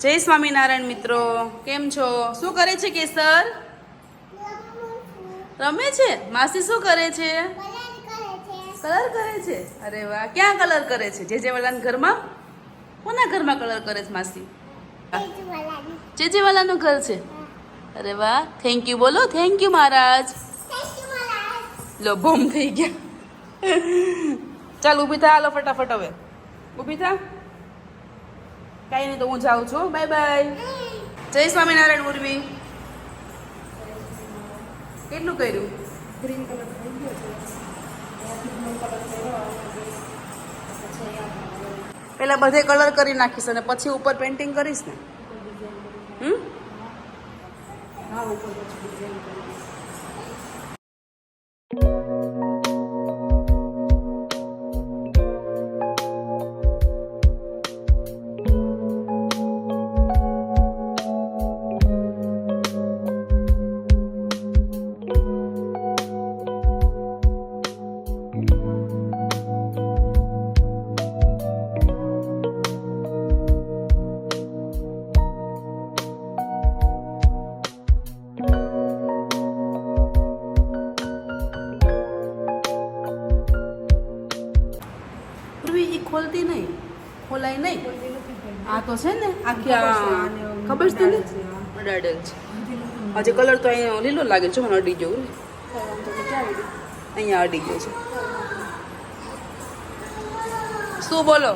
જય સ્વામિનારાયણ મિત્રો. કેમ છો? શું કરે છે કેસર? રમે છે? માસી શું કરે છે? કલર કરે છે? અરે વાહ, ક્યાં કલર કરે છે? જે જે ઘરમાં? કોના ઘરમાં કલર કરે છે માસી? જે જે ઘર છે? અરે વાહ થેન્ક યુ બોલો થેન્ક યુ મહારાજ. લો, બોમ થઈ ગયા. ચાલ, ઊભી થા, હાલો, ફટાફટ હવે. ઊભી થા. કાંઈ નહીં તો હું જાઉં છું. Bye bye. જય સ્વામિનારાયણ ઉર્વી. કેટલું કર્યું? ગ્રીન કલર થઈ ગયો છે. પેલા બધે કલર કરી નાખીશ અને પછી ઉપર પેન્ટિંગ કરીશ ને? હમ? હા ઉપર પછી ડિઝાઇન આખી ખબર છે, ખબર છે. હજી કલર તો અહીંયા લીલો લાગે છે મને અડી ગઈ? અહીંયા અડી ગયો છે. શું બોલો?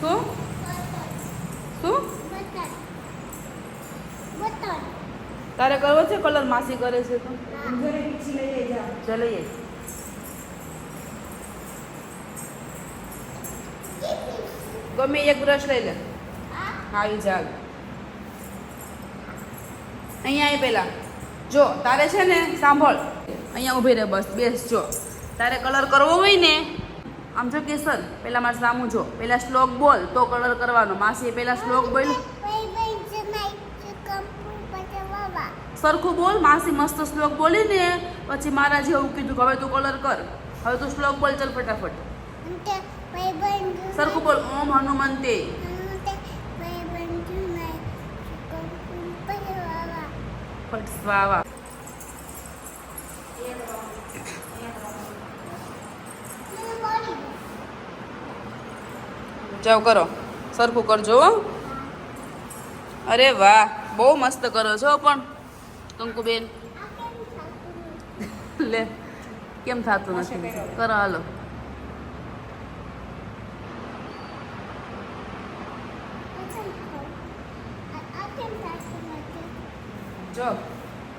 શું? શું? તારે કરવો છે કલર? માસી કરે છે તો. ગમે એક બ્રશ લઈ લે. આવી જાગ. અહીંયા આવી પહેલાં જો તારે છે ને સાંભળ. અહીંયા ઊભી રહે બસ બેસ જો. તારે કલર કરવો હોય ને આમ જો કેસર પહેલાં મારે સામું જો. પહેલાં શ્લોક બોલ તો કલર કરવાનો. માસી પહેલાં શ્લોક બોલ સરખું બોલ માસી મસ્ત શ્લોક બોલી ને પછી મારા જેવું કીધું કે હવે તું કલર કર. હવે તું શ્લોક બોલ ચાલ ફટાફટ. સરખું બોલ ઓમ હનુમંતે. ફટ સ્વાવા જાઓ કરો. સરખું કરજો અરે વાહ બહુ મસ્ત કરો છો પણ કંકુબેન. લે કેમ થતું નથી? કરો હાલો. જો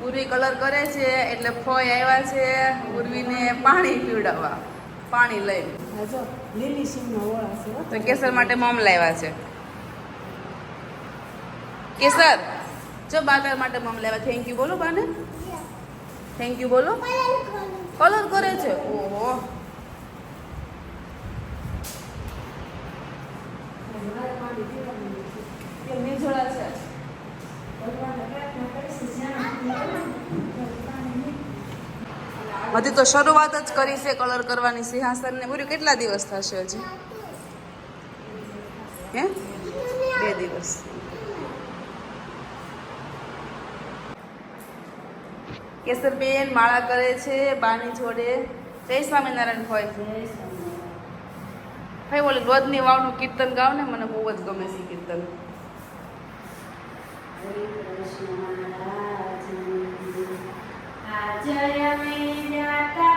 ઉર્વી કલર કરે છે એટલે ફોય આવ્યા છે ઉર્વીને પાણી પીવડાવવા. પાણી લઈને. જો લીલી સિંગના ઓળા છે તો કેસર માટે મોમ લાવ્યા છે. કેસર જો બાગર માટે મમ લાવ્યા. થેન્ક યુ બોલો બાને. થેન્ક યુ બોલો. કલર કરે છે. ઓહો. મેં નિઝોડા છે ભગવાનને પ્રાર્થના કરીશું, જ્યાં પાણી નહીં. હજી તો શરૂઆત જ કરી છે કલર કરવાની. સિંહાસન ને પૂરી કેટલા દિવસ થશે હજી? હે? બે દિવસ. કેસરબેન માળા કરે છે બાની જોડે. જય સ્વામિનારાયણ હોય ભાઈ બોલે રોજની વાવનું કીર્તન ગાવ ને મને બહુ જ ગમે છે કીર્તન. લોચની વાવે મુક્તાનંદે કૃષ્ણ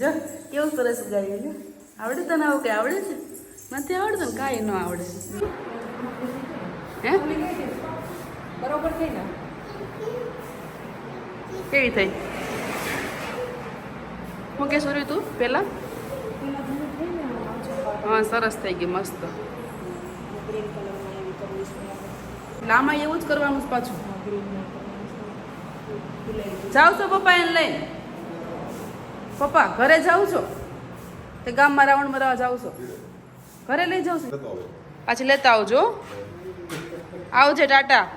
જો કેવું સરસ ગાયું ને આવડે તને આવું કઈ? આવડે છે? નથી આવડતું ને કાંઈ ન આવડે. હે? બરોબર થઈ ને? કેવી થઈ? હું કે સોરી તું પહેલા હા સરસ થઈ ગઈ મસ્ત. લામાં એવું જ કરવાનું પાછું. જાવ છો પપ્પા એને લઈને? પપ્પા ઘરે જાઉં છો? તે ગામમાં રાવણ મરાવા જાવ છો? ઘરે લઈ જાઉં છો? પાછી લેતા આવજો. આવજે ટાટા.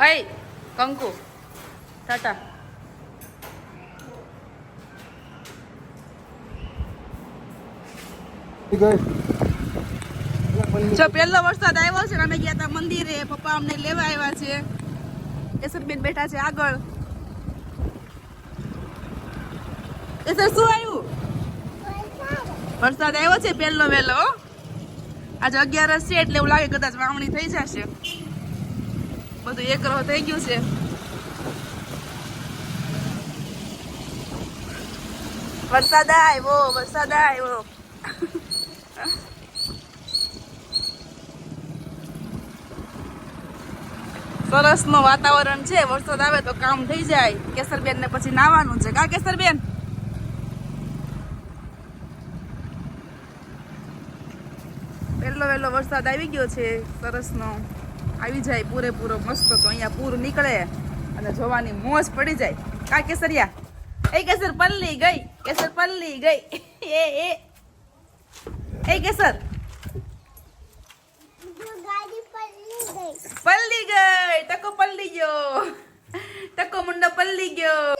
અય કંકુ. ટાટા. જો પહેલો વરસાદ આવ્યો છે ને અમે ગયા હતા મંદિરે. પપ્પા અમને લેવા આવ્યા છે. કેસરબેન બેઠા છે આગળ. એ સર, શું આવ્યું? વરસાદ આવ્યો છે પહેલો વહેલો. આજે અગિયારસ છે એટલે એવું લાગે કદાચ વાવણી થઈ જશે. બધું એક રહો થઈ ગયું છે. વરસાદ આવ્યો વરસાદ આવ્યો. સરસનું વાતાવરણ છે, વરસાદ આવે તો કામ થઈ જાય. કેસરબેન ને પછી નાવાનું છે. કા કેસરબેન પહેલો વહેલો વરસાદ આવી ગયો છે સરસનો. આવી જાય પૂરેપૂરો મસ્ત તો અહીંયા પૂર નીકળે અને જોવાની મોજ પડી જાય. કા કેસરિયા. એ કેસર પલ્લી ગઈ કેસર પલ્લી ગઈ. એ એ. એ કેસર. પલ્લી ગઈ ટકો પલ્લી ગયો. ટકો મુંડો પલ્લી ગયો.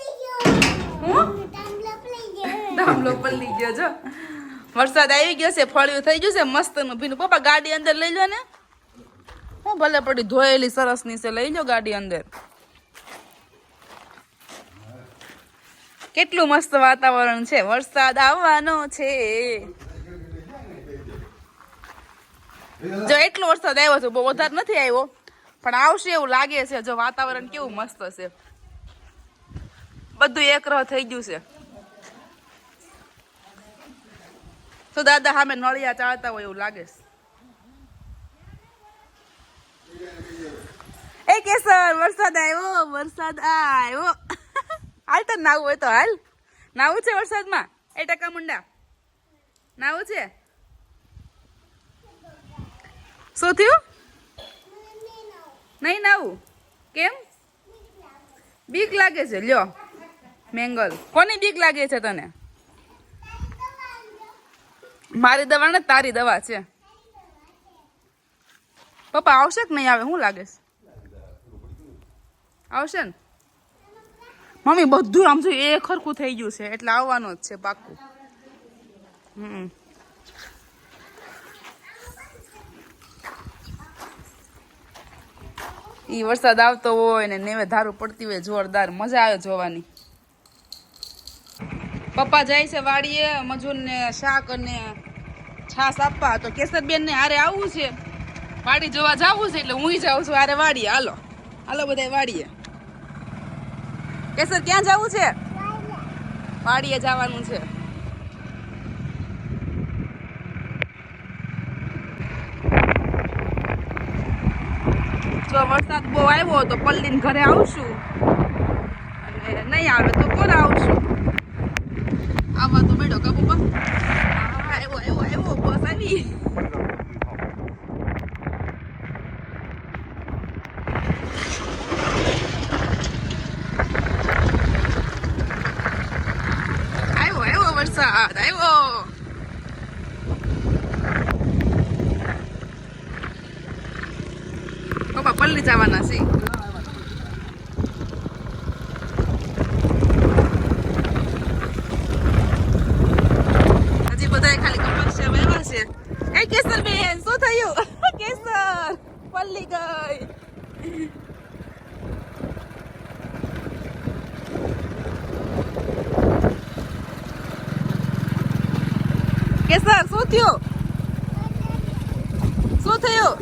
હું? ધામલો પલ્લી ગયો જો. વરસાદ આવી ગયો છે, ફળિયું થઈ ગયું છે મસ્તનું ભીનું. પપ્પા, ગાડી અંદર લઈ લો ને. હું ભલે પડી ધોયેલી સરસની છે, લઈ લો ગાડી અંદર. કેટલું મસ્ત વાતાવરણ છે, વરસાદ આવવાનો છે. જો એટલો વરસાદ આવ્યો છે, બહુ વધારે નથી આવ્યો, પણ આવશે એવું લાગે છે, જો વાતાવરણ કેવું મસ્ત છે. બધું એક રહ થઈ ગયું છે. તો દાદા સામે નળિયા ચાળતા હોય એવું લાગે છે. એ કેસર, વરસાદ આવ્યો વરસાદ આવ્યો. હાલ તો નાવું હોય તો હાલ. નાવું છે વરસાદમાં? એ ટકા મુંડા. નાવું છે? શું થયું? નહીં નાવું. કેમ? બીક લાગે છે. લ્યો, મેંગલ. કોની બીક લાગે છે તને? મારી દવા ને તારી દવા છે. પપ્પા, આવશે કે નહીં આવે? શું લાગે છે? આવશે ને? મમ્મી, બધું આમ જો એ ખરખું થઈ ગયું છે. એટલે આવવાનું જ છે પાક્કું. હમ. ઈ વરસાદ આવતો હોય ને નેવે ધારું પડતી હોય, જોરદાર. મજા આવે જોવાની. પપ્પા જાય છે વાડીએ, મજૂરને શાક અને છાસ આપવા તો કેસરબેન ને હારે આવવું છે. વાડી જોવા જવું છે એટલે હું જાઉં છું. હારે વાડીએ. હાલો. હાલો બધા વાડીએ. કેસર ક્યાં જવું છે? વાડીએ જવાનું છે. જો વરસાદ બહુ આવ્યો તો પલ્લીને ઘરે આવશું. અને નહીં આવે તો કોને આવશું? આવા તો બેડો કબુ પપ્પા આવ્યો આવ્યો બસ આવી વરસાદ આવ્યો પપ્પા પલ્લી જવાના છે હજી બધાય ખાલી કપાસિયા વાવ્યા છે એ કેસર બેન શું થયું કેસર પલ્લી ગઈ કેસર શું થયું શું થયું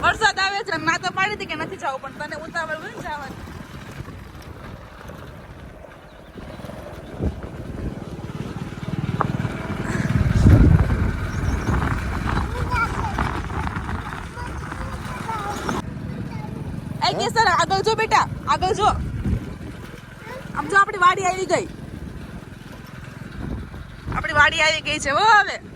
વરસાદ આવે છે ના તો પાડી હતી કે નથી જવું, પણ તને ઉતાવળ હોય જવાનું. એ આગળ જો બેટા, આગળ જો. આમ આપણી વાડી આવી ગઈ. આપણી વાડી આવી ગઈ છે હવે.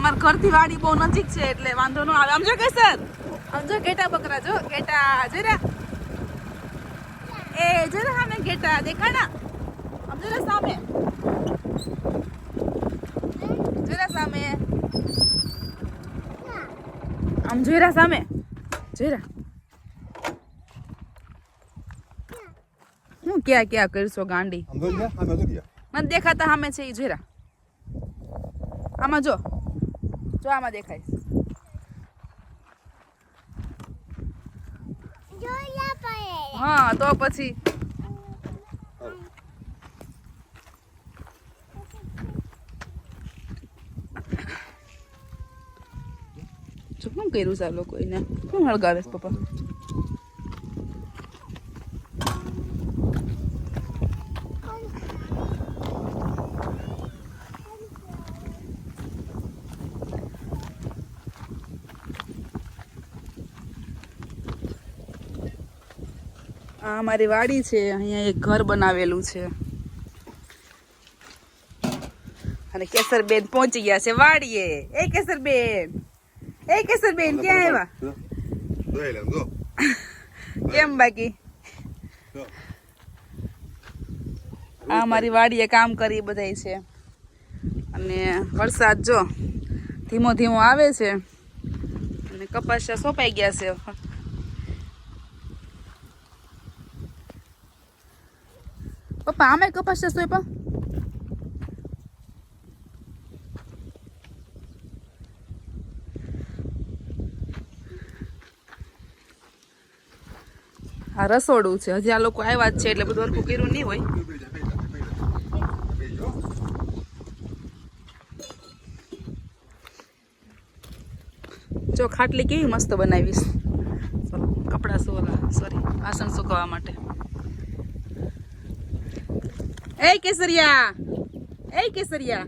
અમાર ઘરથી વાડી બહુ નજીક છે એટલે વાંધો ન આવે. આમ જો કેસર આમ જો ગેટા બકરા જો ઘેટા જરા એ જરા સામે ઘેટા દેખાડા આમ જરા સામે. જરા સામે. આમ જોયરા સામે. જોયરા હું ક્યાં ક્યાં કરશો ગાંડી? આમ આમ. મને દેખાતા સામે છે એ જોઈરા આમાં જો. જો આમાં દેખાય હા તો પછી. શું કર્યું છે આ લોકો એને? શું હળગાવે પપ્પા આ અમારી વાડી છે અહીંયા એક ઘર બનાવેલું છે. અને કેસરબેન પહોંચી ગયા છે વાડીએ. એ કેસરબેન એ કેસરબેન ક્યાં આવ્યા. કેમ બાકી? આ અમારી વાડીએ કામ કરી બધાય છે. અને વરસાદ જો ધીમો ધીમો આવે છે. અને કપાસ સોંપાઈ ગયા છે. પપ્પા આમે કપાસિયા સોંપા આ રસોડું છે. હજી આ લોકો આવ્યા જ છે એટલે બધું હરખું કર્યું નહીં હોય. જા, ખાટલી કેવી મસ્ત બનાવીશ. કપડાં સુવા સોરી વાસણ સુકવવા માટે. એ કેસરિયા એ કેસરિયા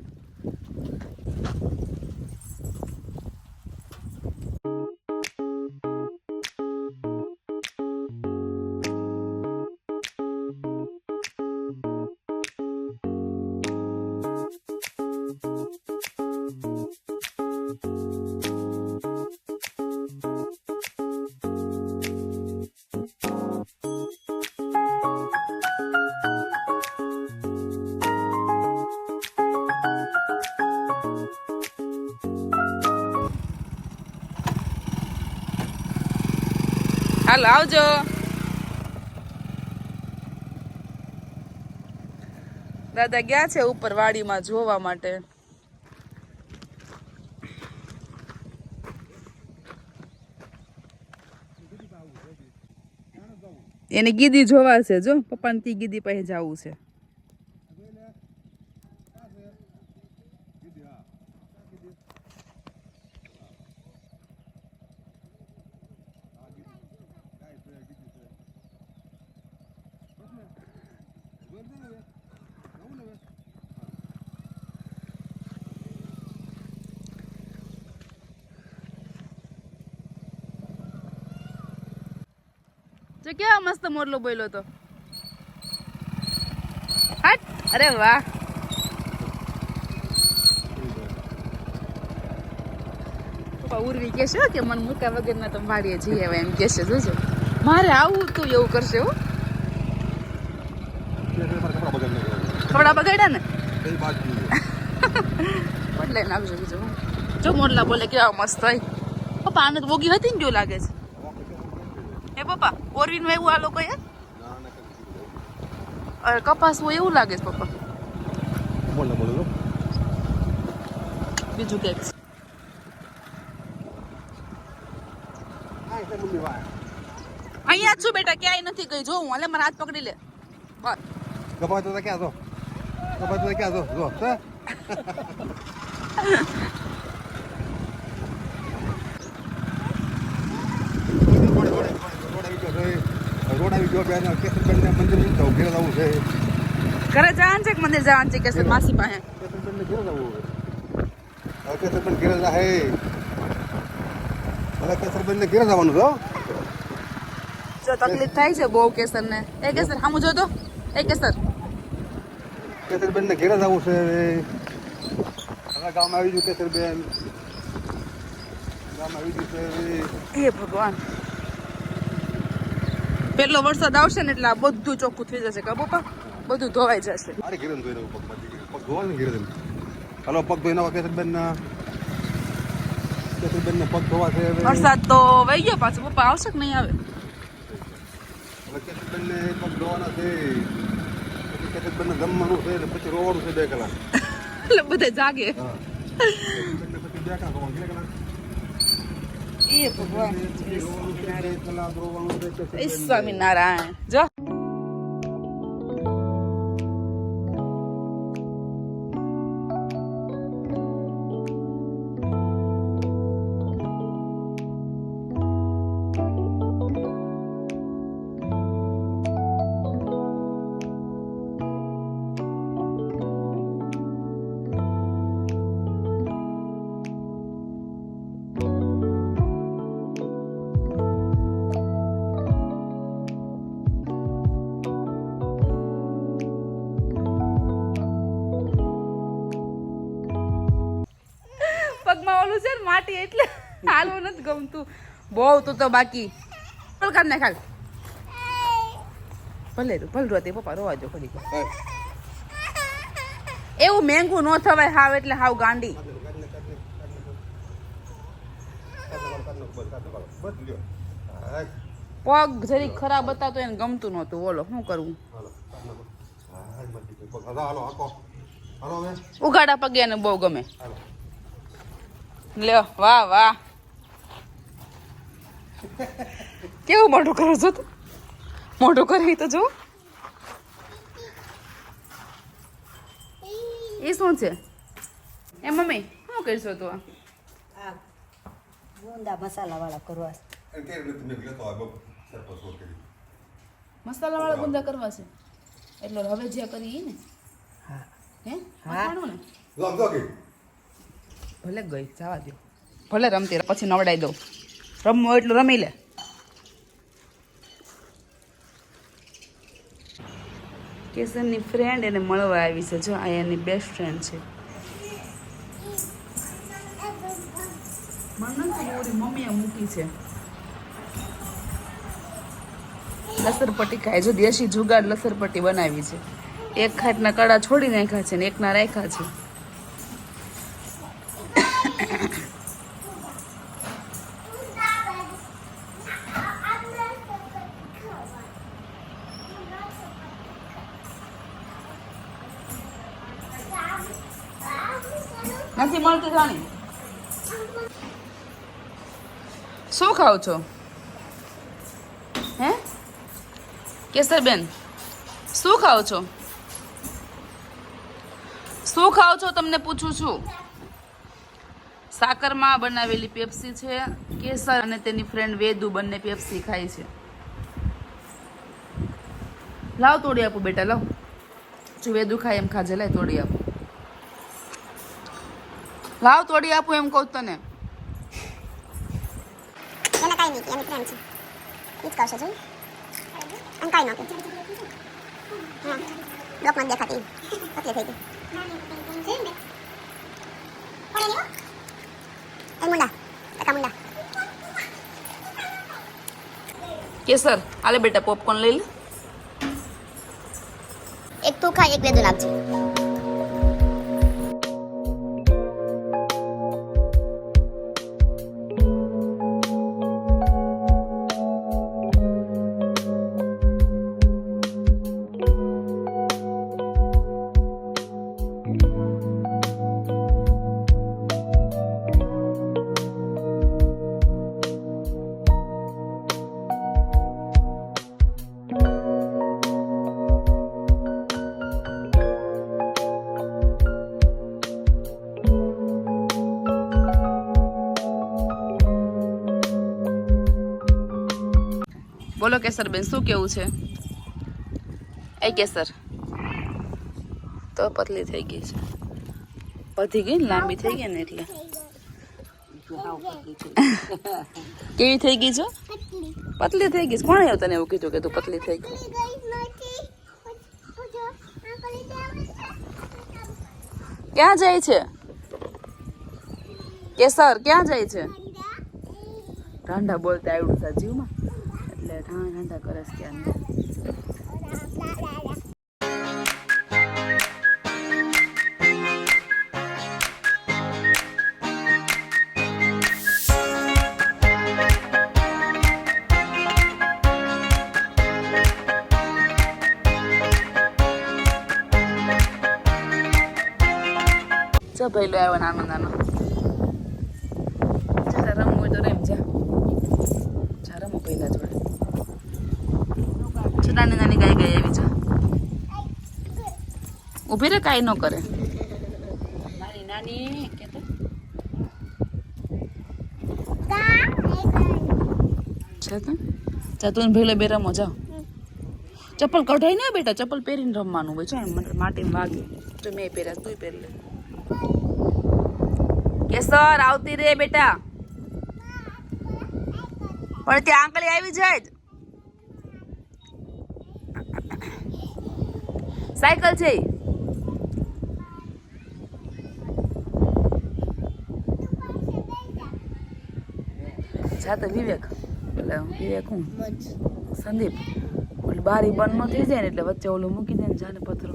હાલો આવજો. દાદા ગયા છે ઉપર વાડીમાં જોવા માટે. એને ગીદી જોવા છે જો, પપ્પાને તી ગીદી પાસે જવું છે. જો કેવા મસ્ત મોરલો બોલ્યો તો? હટ! અરે વાહ! ઉર્વી કહેશે કે મને મૂકા વગરના તો મારીએ જઈએ હવે એમ કહેશે જોજો. મારે આવું તું એવું કરશે હો. કપડા બગાડ્યા ને? એટલે નાખજો બીજું. જો મોરલા બોલે કેવા મસ્ત હોય. પપ્પા આને તો બોગી હતી ને જો લાગે છે. ઓરવીનું એવું આ લોકો એ ના ના કઈ અરે કપાસ હોય એવું લાગે છે પપ્પા. બોલો બોલો બીજું કંઈક અહીંયા જ છું બેટા ક્યાંય નથી ગઈ. જો હું હાલે મારા હાથ પકડી લે. બસ. કપાય તો ક્યાં છો? કપાય તો ક્યાં છો? જો છે. રોડ આવી ગયો બેન કેસરબેન મંદિર જવું ઘેર જવું છે. ઘરે જવાનું છે કે મંદિર જવાનું છે? કે છે માસી પાસે? કેસરબેન ને ઘેર જવું હવે કેસરબેન ઘેર જાય હવે કેસરબેન ને ઘેર જવાનું છો જો તકલીફ થાય છે બહુ કેસર ને એ કેસર સામું જો તો. એ કેસર. કેસરબેન ને ઘેર જવું છે હવે. ગામમાં આવી ગયું કેસરબેન. ગામમાં આવી ગયું છે હે ભગવાન. પેલો વરસાદ આવશે ને એટલે આ બધું ચોખ્ખું થઈ જશે કા પપ્પા? બધું ધોવાઈ જશે. અરે ઘેર ધોઈ દઉં પગ ધોવા ને ઘેર હલો પગ ધોઈ નાખો કેસરબેન ના કેસરબેન ને પગ ધોવા છે વરસાદ તો વહી ગયો પાછો. પપ્પા આવશે કે નહીં આવે? કેસરબેન ને પગ ધોવાના છે. કેસરબેન ને જમવાનું છે ને પછી રોવાનું છે બે કલાક. એટલે બધે જાગે. હા. પછી બે કલાક રોવાનું કેટલા કલાક. એ ભગવાન એ સ્વામિનારાયણ જો બહુ તું તો બાકી. ચાલ કાઢ નાખ હાલ. ભલે તું, ભલે રોતી, પપ્પા રોવા જો ખરી એવું મેંગું ન થવાય હાવ એટલે હાવ ગાંડી. પગ જરીક ખરાબ હતા તો એને ગમતું નહોતું. બોલો, શું કરવું. ઉઘાડા પગે એને બહુ ગમે. લ્યો, વાહ વાહ. કેવું મોઢું કરો છો તું? મોઢું કરવી તો જો એ શું છે? એ મમ્મી શું કરશો તું આ? ગુંદા ગુંદા મસાલાવાળા કરવા. મસાલા વાળા ગુંદા કરવા છે. એટલે હવે જે કરી ને. હા. હે? હા. ને. ભલે ગઈ જવા દો. ભલે રમતી પછી નવડાઈ દઉં. રમવું એટલું રમી લે. કેસરની ફ્રેન્ડ એને મળવા આવી છે. જો, આ એની બેસ્ટ ફ્રેન્ડ છે. મમ્મીએ મૂકી છે. લસરપટ્ટી ખાય. જો દેશી જુગાડ લસરપટ્ટી બનાવી છે. એક ખાટના કડા છોડી નાખ્યા છે ને એકના રાખ્યા છે. શું ખાવ છો? હે? કેસરબેન, શું ખાવ છો? શું ખાવ છો તમને પૂછું છું? સાકરમાં બનાવેલી પેપ્સી છે, કેસર અને તેની ફ્રેન્ડ વેદુ બંને પેપ્સી ખાય છે. લાવ તોડી આપું બેટા, લાવ. જો વેદુ ખાય એમ ખાજે, લાય તોડી આપું. લાવ તોડી આપું એમ કહું તને. એને કાંઈ નહીં એની પ્રેમ છે. એ જ કરશે જોઈ અને કાંઈ ન કે હા બ્લોકમાં દેખાતી. પતલી થઈ ગઈ. એ મુંડા ટકા મુંડા. કેસર આલે બેટા પોપકોર્ન લઈ લે. એક તું ખાય એક વેદુ નાખજે બોલો કેસર બેન, શું કેવું છે? એ કેસર. તો પતલી થઈ ગઈ છે. પતી ગઈ લાંબી થઈ ગઈ ને એટલે. કેવી થઈ ગઈ છો? પતલી થઈ ગઈ કોણ એવું તને એવું કીધું કે તું પતલી થઈ ગઈ? ક્યાં જાય છે? કેસર ક્યાં જાય છે? ઠંડા બોલતા આવડું છે જીવમાં એટલે ઠાણા ઠંડા કરે છે ક્યાં જો ભઈલો આવ્યો નાનો નાનો જા રમવું હોય તો રમ જા જા રમો પહેલા જોડે જો નાની નાની ગાય ગાય આવી છે ઊભી રે કાંઈ ન કરે. નાની નાની કે તો? છે તો? જા તું ને ભઈલો બે રમો જાઓ ચપ્પલ કઢાઈ ને બેટા ચપ્પલ પહેરીને રમવાનું હોય. છે માટી વાગે. તો મેં પહેર્યા તું પહેરી લે. કેસર આવતી રે બેટા. પણ ત્યાં આંકળી આવી જાય જ. સાયકલ છે તો વિવેક. એટલે વિવેક હું? સંદીપ. એટલે બારી બંધ ન થઈ જાય ને એટલે વચ્ચે ઓલું મૂકી દે ને જાને પથરો